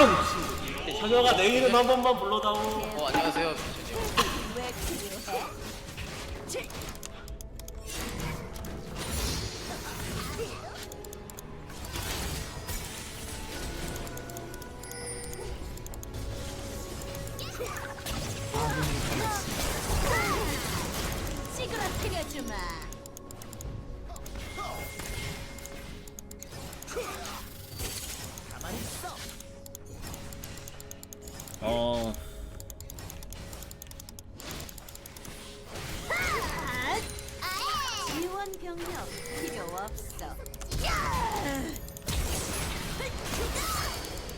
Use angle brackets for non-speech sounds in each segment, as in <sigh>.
현영아 내 이름 한 번만 불러다오 어 안녕하세요 필요해? 찌그러뜨려주마. 어 지원 병력 필요 없어.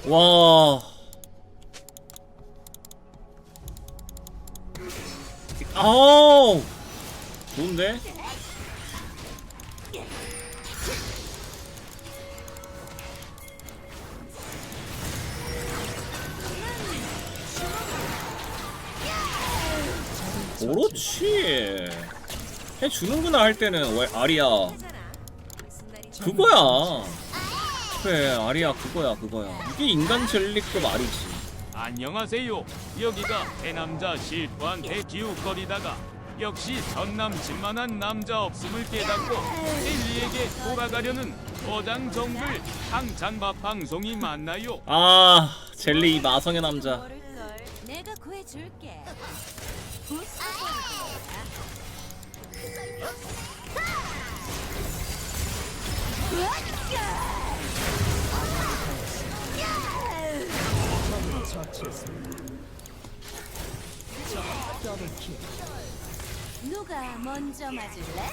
와. 아우. 좋은데? 그렇지. 해주는구나 할 때는 왜 아리야. 그거야. 그래 아리야 그거야 그거야. 이게 인간 젤리급 아리지. 안녕하세요. 여기가 해남자 실토한 해기웃거리다가 역시 전 남친만한 남자 없음을 깨닫고 젤리에게 돌아가려는 어장 정글 항찬밥 방송이 맞나요? 아 젤리 이 마성의 남자. 내가 구해줄게. 누가 먼저 맞을래?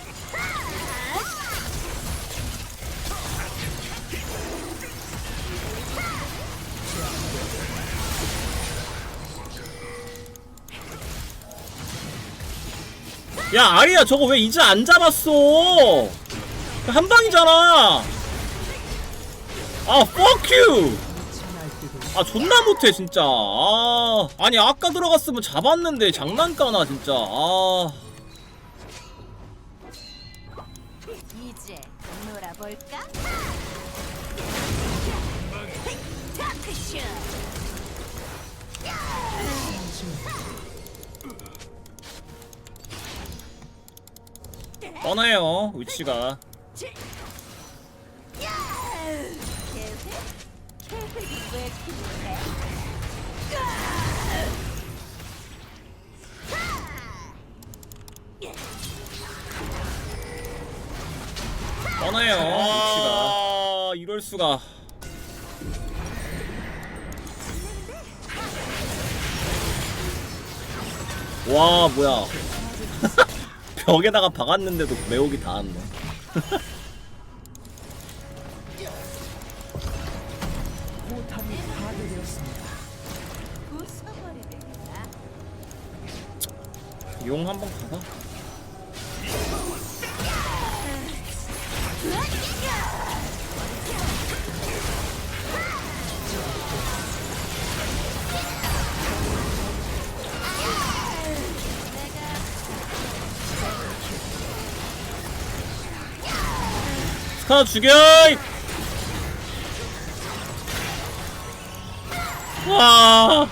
야 아리야 저거 왜 이제 안 잡았어? 한 방이잖아. 아 fuck you. 아 존나 못해 진짜. 아 아니 아까 들어갔으면 잡았는데 장난까나 진짜. 아 이제 놀아볼까? 뻔해요 위치가. 뻔해요 위치가. 아 이럴 수가. 와 뭐야. 벽에다가 박았는데도 매혹이 닿았네. 부숴버리겠다. 용 한번 가봐. 스카 죽여! 이! 와!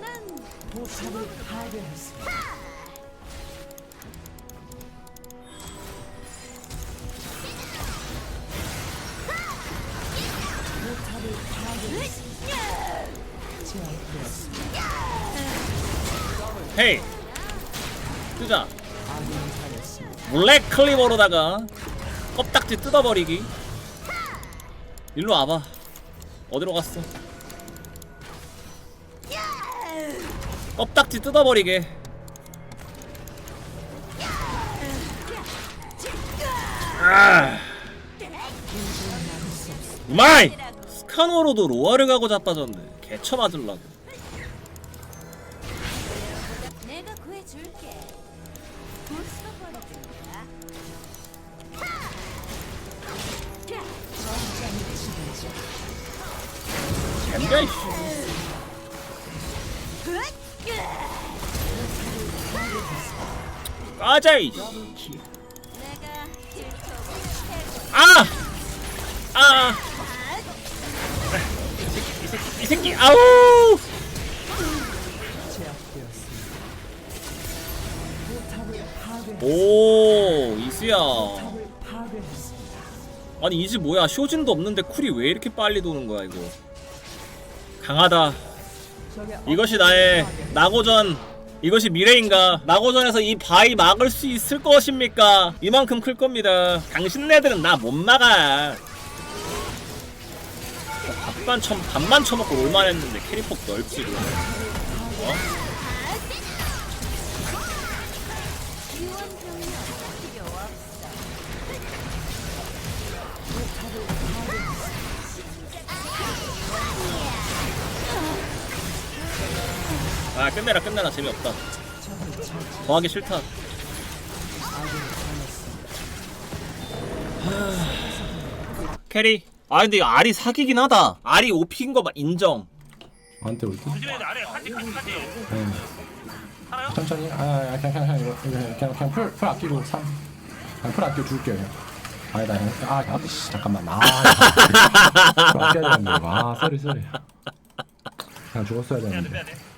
난 헤이! 뜨자. 블랙 클리버로다가 껍딱지 뜯어버리기. 일로 와봐. 어디로 갔어? 껍딱지 뜯어버리게. 아. 우마이! 스카노로도 로아를 가고 자빠졌네. 개쳐 맞으려고. 덤벼 이씨 까자 이씨 아! 아! 이 새끼, 이 새끼, 아우! 오, 이수야. 아니, 이지 뭐야. 쇼진도 없는데 쿨이 왜 이렇게 빨리 도는 거야, 이거. 강하다. 이것이 나의 나고전 이것이 미래인가? 나고전에서 이 바위 막을 수 있을 것입니까? 이만큼 클 겁니다. 당신네들은 나 못 막아 밥만 쳐먹고 롤만 했는데 캐리폭 넓지로 어? 아 끝내라 끝내라. 재미없다. 더 하기 싫다. 하... 캐리. 아 근데 이거 알이 사기긴 하다. 알이 오피인 거 봐- 인정. 한테 올 아래 한지. 네. 천천히. 아, 아 그냥 그냥 그냥 이거. 그냥 그냥, 그냥 풀, 풀 아끼고 3 그냥 풀 아끼고 줄게요 그냥. 아니다 형. 아, 아 씨, 잠깐만. 아 풀 아껴야 되는데. 아 쏘리 쏘리. 그냥 죽었어야 되는데. 빼야 돼 빼야 돼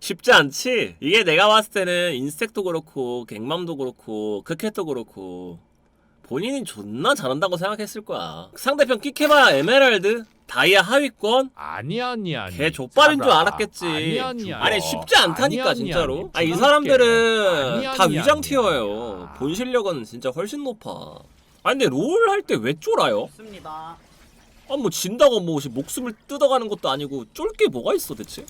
쉽지 않지 이게 내가 봤을 때는 인스택도 그렇고 갱맘도 그렇고 크켓도 그렇고 본인이 존나 잘한다고 생각했을 거야 상대편 끽해봐야 에메랄드 다이아 하위권 아니 아니 아니. 걔 족밥인 줄. 알았겠지. 아니 아니 아니. 아니 쉽지 않다니까 아니, 아니, 진짜로. 아니. 부를게. 사람들은 아니, 다 아니, 위장 아니. 티어예요. 본 실력은 진짜 훨씬 높아. 아니 근데 롤 할 때 왜 쫄아요? 좋습니다 아 뭐 진다고 뭐 목숨을 뜯어가는 것도 아니고 쫄 게 뭐가 있어 대체?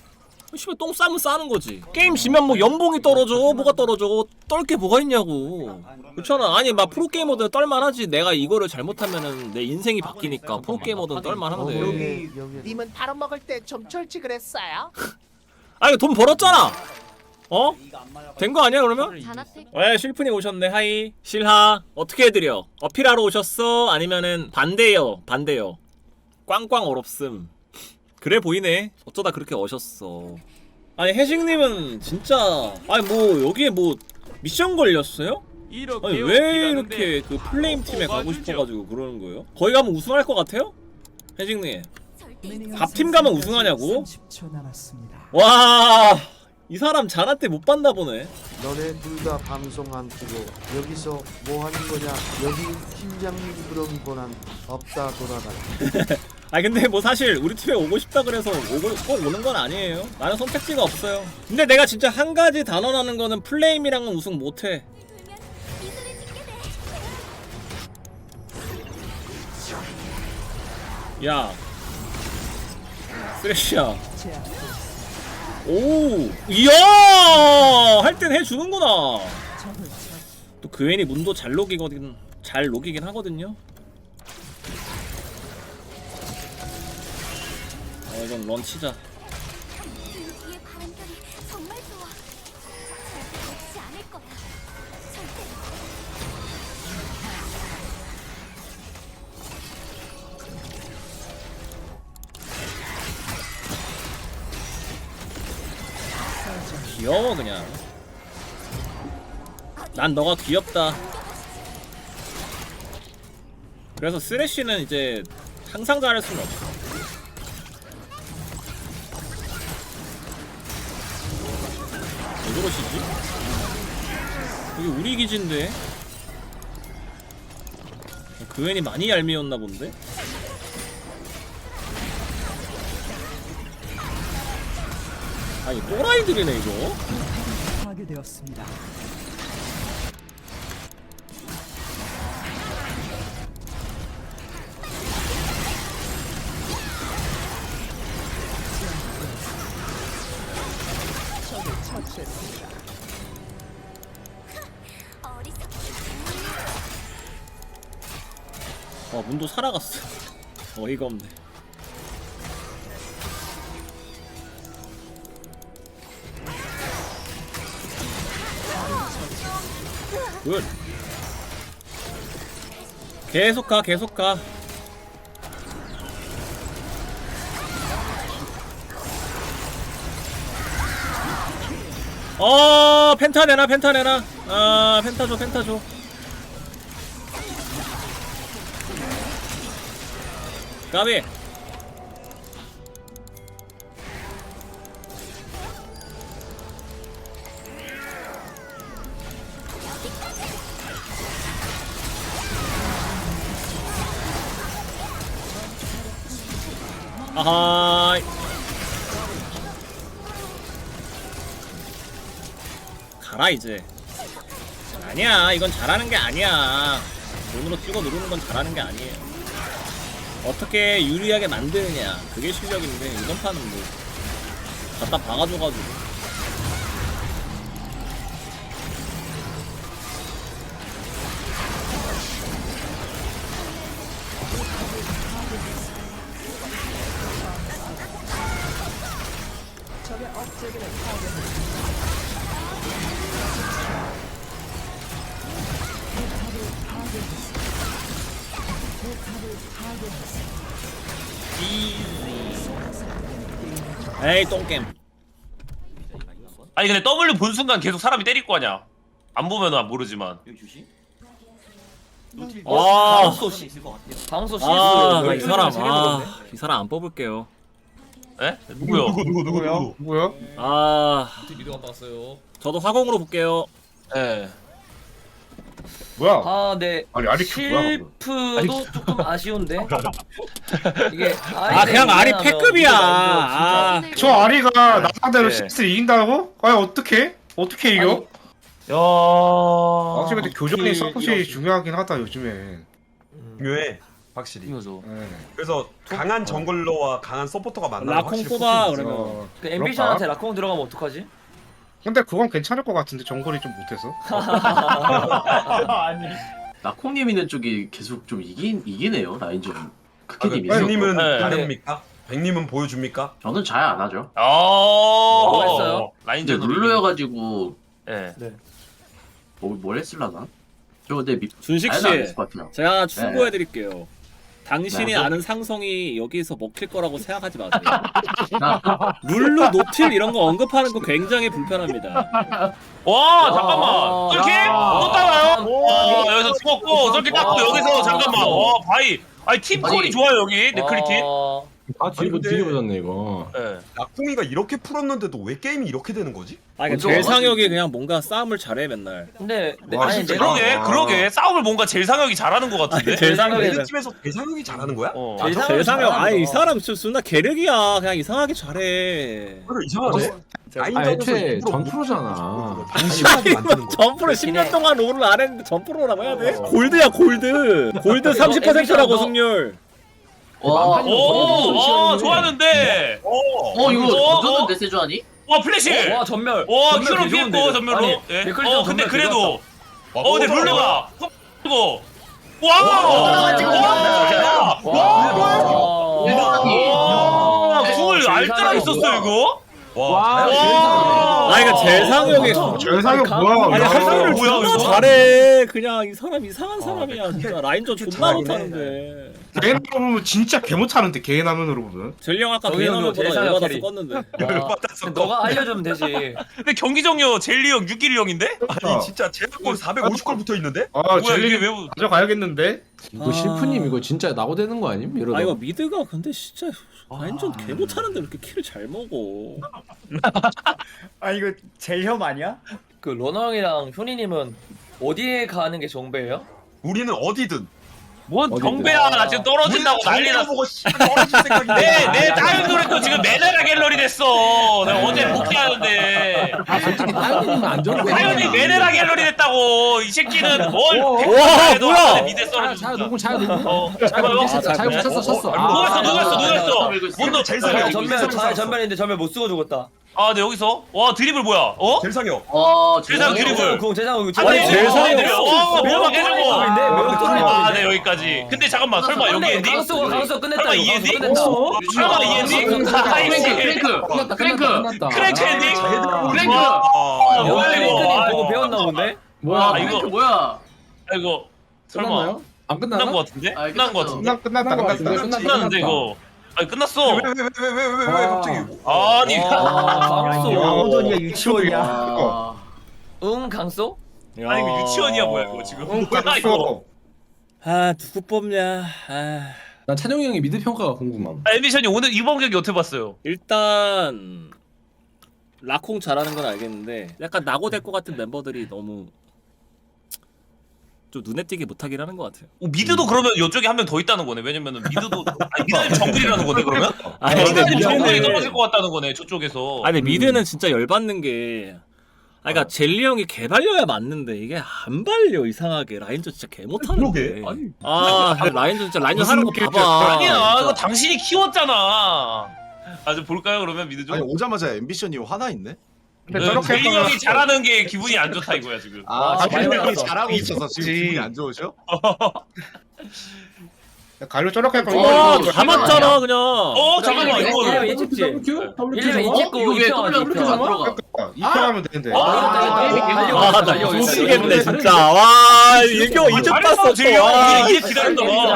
씨발 똥 싸면 싸는 거지. 게임 지면 뭐 연봉이 떨어져, 뭐가 떨어져, 떨 게 뭐가 있냐고. 그렇잖아. 아니 막 프로 게이머들은 떨만하지. 내가 이거를 잘못하면은 내 인생이 바뀌니까 프로 게이머들은 떨만한데. 여기 님은 바로 먹을 때 좀 철지 그랬어요? <laughs> 아니 돈 벌었잖아. 어? 된 거 아니야 그러면? 잔압택 왜 실프님 오셨네 하이 실하 어떻게 해드려 어필하러 오셨어 아니면은 반대요 반대요 꽝꽝 얼없음 그래 보이네 어쩌다 그렇게 오셨어 아니 혜식님은 진짜 아니 뭐 여기에 뭐 미션 걸렸어요? 이렇게 아니 왜 이렇게 그 플레임 팀에 가고. 싶어가지고 그러는 거예요? 거기 가면 우승할 것 같아요? 절대 밥팀 가면 우승하냐고? 30초 남았습니다. 와 이 사람 자나 때못 봤나 보네 너네 둘 다 방송 안 키고 여기서 뭐 하는 거냐? 여기 팀장님 그런 권한 없다 돌아다. <laughs> 아 근데 뭐 사실 우리 팀에 오고 싶다 그래서 오고, 꼭 오는 건 아니에요. 나는 선택지가 없어요. 근데 내가 진짜 한 가지 단언하는 거는 플레임이랑은 우승 못해. 야. 쓰레쉬야. 제압 오. 이야! 할 땐 해주는구나. 또 그웬이 문도 잘 녹이거든 잘 녹이긴 하거든요 어 이건 런 치자 불기의 바람결이 정말 좋아. 절대 놓지 않을 거야. 절대. 귀여워 그냥 난 너가 귀엽다 그래서 쓰레쉬는 이제 항상 잘할 수는 없어 여기 우리 기지인데 그웬이 많이 얄미웠나 본데? 아니 또라이들이네 이거 파괴되었습니다. 살아갔어 <laughs> 어이가 없네 굿 계속 가 계속 가 어, 펜타 내놔, 펜타 내놔. 아, 펜타 줘, 펜타 줘. 까비. 아하. 가라 이제. 아니야 이건 잘하는 게 아니야. 눈으로 찍어 누르는 건 잘하는 게 아니에요. 어떻게 유리하게 만드느냐, 그게 실력인데 이번 판은 뭐 갖다 박아줘가지고. 에이 똥겜. 아니 근데 W 본 순간 계속 사람이 때릴 거 아니야 안 보면은 모르지만 와. 방소 있을 것 같아요. 방소 씨. 아, 이 사람, 아, 이 사람 안 뽑을게요. 에? 누구요? 누구 누구 누구 누구 뭐야? 아, 미드 갔다 왔어요. 저도 화공으로 볼게요. 예 뭐야? 아, 네. 아니 아리큐 뭐야? 실프도 조금 아쉬운데. 이게 아, 그냥 아리 패급이야. 아, 저 아리가 나상대로 네. CS 이긴다고? 아니 어떻게? 어떻게 이겨? 야. 확실히 근데 교정이 서폿이 중요하긴 하다 요즘에. 중요해 확실히 이거죠. 네. 그래서 강한 정글러와 강한 서포터가 만나면 라콩 확실히 뽑아. 그러면. 어, 그 앰비션한테 라콩 들어가면 어떡하지? 근데 그건 괜찮을 것 같은데 정글이 좀 못해서. 나콩님 <laughs> 있는 쪽이 계속 좀 이긴 이기네요 라인전 아, 크게 그. 백님은 네. 다릅니까? 백님은 보여줍니까? 저는 잘 안 하죠. 어. 뭐 했어요? 근데 라인전 룰러여가지고 예. 뭐, 뭘 했을라나? 저 근데 미... 준식 안 씨, 했을 것 같아요. 제가 하나 충고해드릴게요. 당신이 네. 아는 상성이 여기서 먹힐 거라고 생각하지 마세요. 나 룰루, 노틸 이런 거 언급하는 거 굉장히 불편합니다. 와 잠깐만 와. 썰키 야. 또 따라요? 오. 와 여기서 죽었고 썰키 땄고 와. 여기서 잠깐만 와 바이 아니 팀 아니. 콜이 좋아요 여기 네크리 팀 어, 아 뒤로 근데- 뒤집어졌네 이거. 예. 낙풍이가 이렇게 풀었는데도 왜 게임이 이렇게 되는 거지? 아, 그러니까 먼저 제상혁이 그냥 뭔가 싸움을 잘해 맨날. 근데 네, 와, 아니 진짜 내가 그러게 아. 그러게 싸움을 뭔가 제일 상혁이 잘하는 것 같은데 제일 상혁이 레드 팀에서 대상형이 잘하는 거야? 어. 제일 상혁이 제상혁, 잘하는 아이 이 거. 사람 존나 개력이야. 그냥 이상하게 잘해. 그래 이상하네. 아 애초에 전 프로잖아. 방심하게 만드는 거. 점프를 그렇긴 10년 해. 동안 롤을 안 했는데 점프로라고 해야 돼? 골드야 골드. 골드 30%라고 앰비션도- 승률. 와, 오, 어, 좋아하는데. 어, 어 이거 어, 던졌는데 세주아니? 와 플래시. 어, 와 전멸. 와 전멸 큐로 개 피했고 좋은데, 전멸로. 아니, 예. 맥클리터 어 근데 전멸 그래도. 와, 어 근데 너무 룰러가 고 와. 와. 와. 와. 와. 궁을 제일 알뜰하게 잘하는 썼어 이거. 와, 와. 아 이거 제상혁이 재상이 뭐야? 아니 야, 한국을 뭐야, 존나 이거? 잘해. 그냥 이 사람 이상한 사람이야 진짜 라인전 존나 잘하긴 못하는데. 개인 화면으로 보면 진짜 개 못하는데 개인 화면으로 보면. 젤령 아까 개나면보다 제상혁 열받아서 캐리. 껐는데. 와. 근데 너가 알려주면 되지. <laughs> 근데 경기 종료 젤리 형 6일 형인데? 아니 진짜 제약골 450골 붙어 있는데? 아 뭐야 젤리 이게 왜? 가져가야겠는데. 이거 실프님 이거 진짜 나고되는 거 아님? 이러다. 아 이거 미드가 근데 진짜 라인전 개 못하는데 왜 이렇게 킬을 잘 먹어. 아 이거 젤혐 아니야? 그 러너 형이랑 효니님은 어디에 가는 게 정배예요? 우리는 어디든 뭔 어디 경배야 나 지금 떨어진다고 난리 났어. 보고 떨어질 생각인데. 내내 다른 노래도 지금 메네라 갤러리 됐어. 내가 어제 복귀하는데. 아 솔직히 다른 안 좋은 거. 당연히 메네라 갤러리 됐다고. 이 새끼는 뭘 오, 와, 뭐야? 미대 잘, 썰어 잘 누구 잘 누구? 어. 아, 잘잘 보네. 쳤어 쳤어. 누가 했어, 누가 했어? 뭔 너 제일. 아, 전멸 자, 전멸인데 전멸 못 쓰고 죽었다. 아, 네 여기서 와 드리블 뭐야? 어? 상형. 와 세상. 드리블. 아니 제일. 어, 뭐막 해주고. 인데 매우 뚫린 아, 네 여기까지. 근데 잠깐만, 설마 여기 엔딩? 강수가 강수 끝냈다. 설마 이거, 이 엔딩? 끝냈다. 설마 이 엔딩? 크랭크 끝났다 크랭크 끝났다. 크랭크 엔딩? 크랭크 와, 아, 뭐야, 이거. 아, 보고 이거. 배웠나 본데? 뭐야? 아, 이거- 크랭크 뭐야? 아이고 설마 끝났나요? 안 끝났나? 끝난 거 같은데? 아, 끝난 거 끝났죠. 같은데? 끝났 끝났다 끝났다. 끝났는데 끝났다. 이거 아니 끝났어 왜왜왜 왜 왜왜 갑자기? 아니 와, 강수. 아무돈이야 유치원이야. 아, 응 강수? 아니 이거 유치원이야 뭐야 이거 지금 응 뭐야 이거. 아 누구 뽑냐. 아 난 찬용이 형의 미드 평가가 궁금함. 아, 엠비션이 오늘 이번 경기 어떻게 봤어요? 일단 라콩 잘하는 건 알겠는데 약간 낙오될 것 같은 멤버들이 너무 좀 눈에 띄게 못하긴 하는 것 같아요. 어, 미드도 그러면 이쪽에 한 명 더 있다는 거네. 왜냐면은 미드도 <laughs> 아니, 미드는 정글이라는 거네 그러면. 아니 근데 미드는 정글이 떨어질 것 같다는 거네 저쪽에서. 아니 미드는 진짜 열받는 게. 아 그러니까 젤리 형이 개발려야 맞는데 이게 안 발려 이상하게 라인전 진짜 개 못하는데 그러게. 아니. 아 근데 라인전 진짜 라인전 하는 거 봐봐 아니야 진짜. 이거 당신이 키웠잖아. 아좀 볼까요 그러면 미드 좀. 아니 오자마자 앰비션이 화나 있네. 근데 그 저렇게 제이 형이 잘하는 게 기분이 안 좋다 이거야 지금. 아, 많이 앰비션이 올랐어. 잘하고 있어서 지금. 기분이 안 좋으셔? <laughs> 갈로 저렇게 할 거면 와 이거 다 맞잖아 그냥 어 잠깐만 일레면 이거. 이집지. W 일레면 이집고 이거 왜 이평 W W 안 들어가? 이평하면 되는데. 아 나 이거 미치겠네 진짜 와 이거 이득 봤어 제이 형. 기다렸다 봐.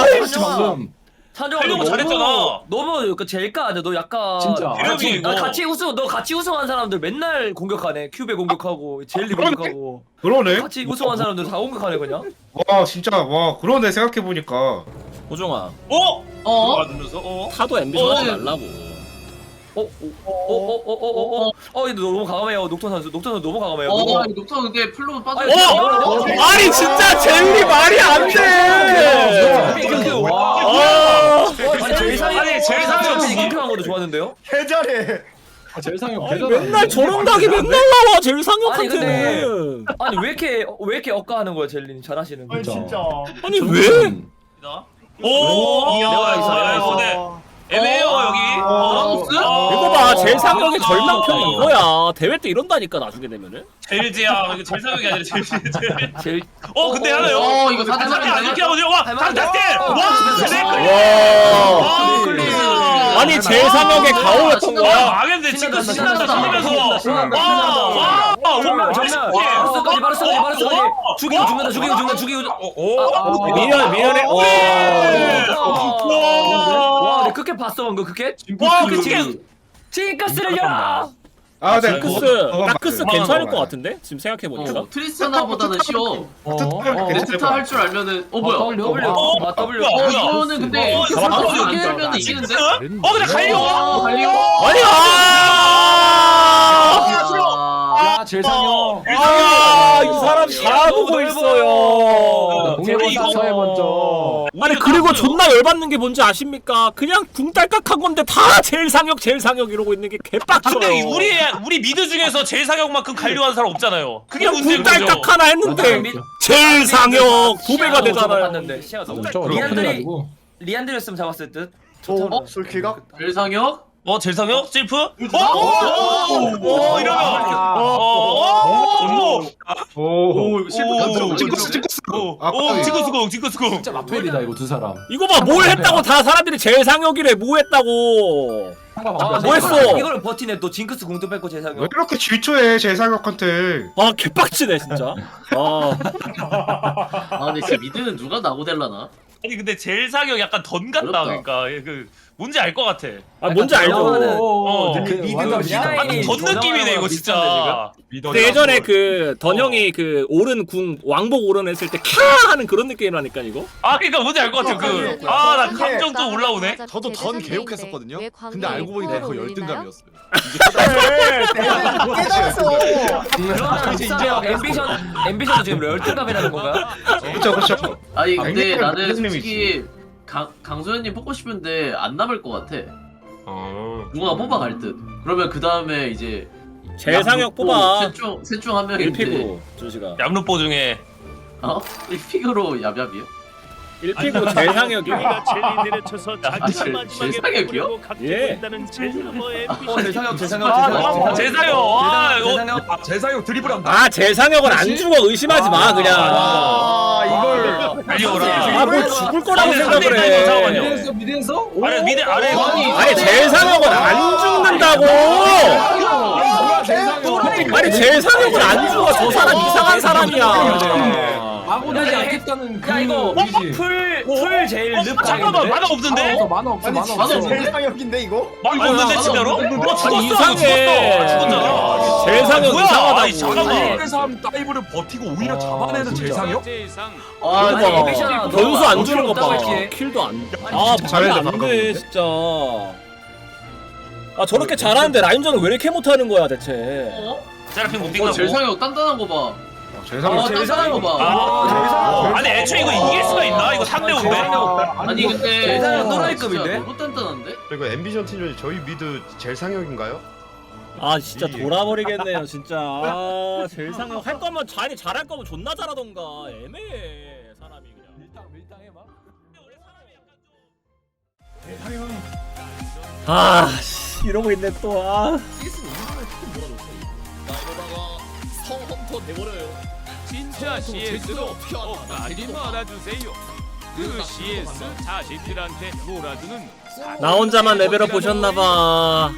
아 진짜 방금 찬영 하려고 너 잘했잖아. 너무 너무 그 제일까 아니야? 너 약간 진짜. 대령이 나 이거. 같이 우승 너 같이 우승한 사람들 맨날 공격하네. 큐베 공격하고 젤리 그러네. 공격하고 그러네. 같이 우승한 사람들 다 공격하네 그냥. 와 진짜 와 그러네 생각해 보니까. 호종아 어? 어? 맞으면서 어? 타도 앰비션 하지 어. 말라고 어 어 어 어 어 어 어 어 이거 너무 과감해요. 녹턴 선수. 녹턴 선수 너무 과감해요. 어, 너무- 녹턴 근데 플로우 빠져. 아니, 어? 아니 진짜 젤리 말이 안돼 그, 그, 와. 아 아니 제일상이 아니, 제일상이 형 없이. 이평한 것도 좋았는데요. 해자래. 아, 제일 상이 아니. 맨날 저런 각이 맨날 나와 제일 아니, 상역한테는 아니 왜 이렇게 왜 이렇게 억까하는 거야 젤리님 잘하시는 거. 진짜. 아니 왜? 오. 내가 있어, 내가 아, 있어. 네. 애매해요 여기. 어? 이거 봐 제일 상역의 절망평 이거야 대회 때 이런다니까 나중에 되면은 제일지야 이거 제일 사격이 아니라 제일 제일. 제일 어 근데 하나요? 어, 이거 사진 사진 안 이렇게 하거든요. 와 할만한데? 장타스텔. 어, 와. 내와 아니 제일 상역의 가오였던 와 거야? 망했네 지금 신난다, 신난다 신난다, 신나면서. 신난다, 와와 바르스까지 바르스까지 바르스까지. 죽이고 죽는다 죽이고 죽는다 죽이고 오 미련 미련해. 와. 와, 내 크게 봤어 방금 크게? 와 지- 징크스를 열어! 아, 네. 다크스 그거 다크스 맞아요. 괜찮을 것 같은데 지금 생각해 보니까 어, 트리스타나보다는 쉬워. 트타 할 줄 알면은 어 뭐야? W W 어, 아 W 어. 이거는 근데 어. 안 들면 이기는데. 어 근데 갈려 어, 갈리고. 아니야 야 제일 상이요. 아이 사람 다 보고 있어요 서해 먼저. 아니 그리고 존나 열받는 게 뭔지 아십니까? 그냥 궁딸깍한 건데 다 제일 상역 제일 상역 이러고 있는 게 개빡쳐요 근데 우리 우리 미드 중에서 제일 사격만큼 갈려한 사람 없잖아요. 그게 그냥 문제인 거죠. 궁딸깍 하나 했는데 미- 제일 상역 두 배가 되잖아요 봤는데 시야가 너무 리안들이 리안들이 리안드렸으면 잡았을 듯. 어? 솔킬각? 별상혁? 어 사격 실프? 어? 오 이러면 어어 오. 오 이거 실프 감정. 징크스 징크스. 아, 오 깜짝이야. 징크스공 징크스공 진짜 마펠이다 이거 두 사람. 이거 봐 뭘 했다고 다 사람들이 제일 상역이래 뭐 했다고 아, 뭐 했어? 이걸- 이걸 버티네 또 징크스 공도 뺏고. 왜 이렇게 질투해 제사격한테? 아 개빡치네 진짜 아 아 근데 진짜 미드는 누가 나고 될라나? 아니 근데 사격 약간 던 같다. 그러니까 예, 그 뭔지 알 것 같아 아, 뭔지 알죠 어, 그 미드가 완전 시나이- 완전 던 전화하는 느낌이네 이거 진짜 근데 예전에 그 던형이 그 오른 궁 왕복 오른 했을 때 캬 하는 그런 느낌이라니까 이거 아 그러니까 뭔지 알 것 같아 그 아 나 감정 좀 올라오네 저도 던 개욕했었거든요. 근데 알고 보니 내가 거의 열등감이었어요. <laughs> 깨달았어. 그러면 진짜 앰비션 앰비션도 지금 열등감이라는 건가요? 그쵸 그쵸. 아니 근데 나는. 솔직히 강 강소연님 뽑고 싶은데 안 남을 것 같아. 누가 뽑아갈 듯. 그러면 그 다음에 이제 상역 뽑아 셋중셋중 한 명인데. 1픽으로 준씨가 얌루뽀 중에 어? <laughs> 1픽으로 야비야비요? 1픽으로 제일 상역이야 젤리 내려쳐서 아, 제- 제 사격이요? 예. 어 제상혁 제상혁 제상혁 제사격 아 이거 제상혁 아 드리블한다. 아 상역은 안 죽어 의심하지 마 그냥 아 이걸 달려오라 아 뭘 죽을 거라고 아니, 생각을 상대 해 잠깐만요. 미드에서 미드에서? 아래 미드 아래 아니 제일 상역은 안 죽는다고 아니 제일 상역은 안 죽어 저 사람 이상한 사람이야 아고되지 않겠다는 그야 이거 의지. 풀풀 제일 어늪 잠깐만 만화 없는데 없어 만화 없어 아니 만화 없어. 제사격인데 이거? 만화 없는데 진짜로? 어 죽었어 이상해. 죽었어 죽었잖아 제일 상역 뭐야? 이상하다고 아니, 잠깐만. 그래서 한 다이브를 버티고 오히려 아, 잡아내는? 제상 아 이거 너 변수 안 어디로 주는 거봐? 킬도 안아 잘했다, 안돼 진짜 아 저렇게 잘하는데 라인전을 왜 이렇게 못하는 거야 대체 어? 세라핀 못어 뛴다고 제일 상혁 단단한 거 봐. 제사격 아거 봐. 아, 제일 애초에 이거 이길 수가 있나? 이거 3대 5인데? 아니 근데 진짜 또라이급인데? 너무 단단한데? 그리고 앰비션 팀전이 저희 미드 제일 상역인가요? 아 진짜 돌아버리겠네요 진짜 아 제일 상역 할 거면 자리 잘할 거면 존나 잘하던가 애매해 사람이 그냥 밀당 밀당해 막. 아 씨, 이러고 있네 또아 진짜 CS로 끝까지 말아주세요. 그 CS 자신들한테 놀아주는 나 혼자만 레벨업 보셨나봐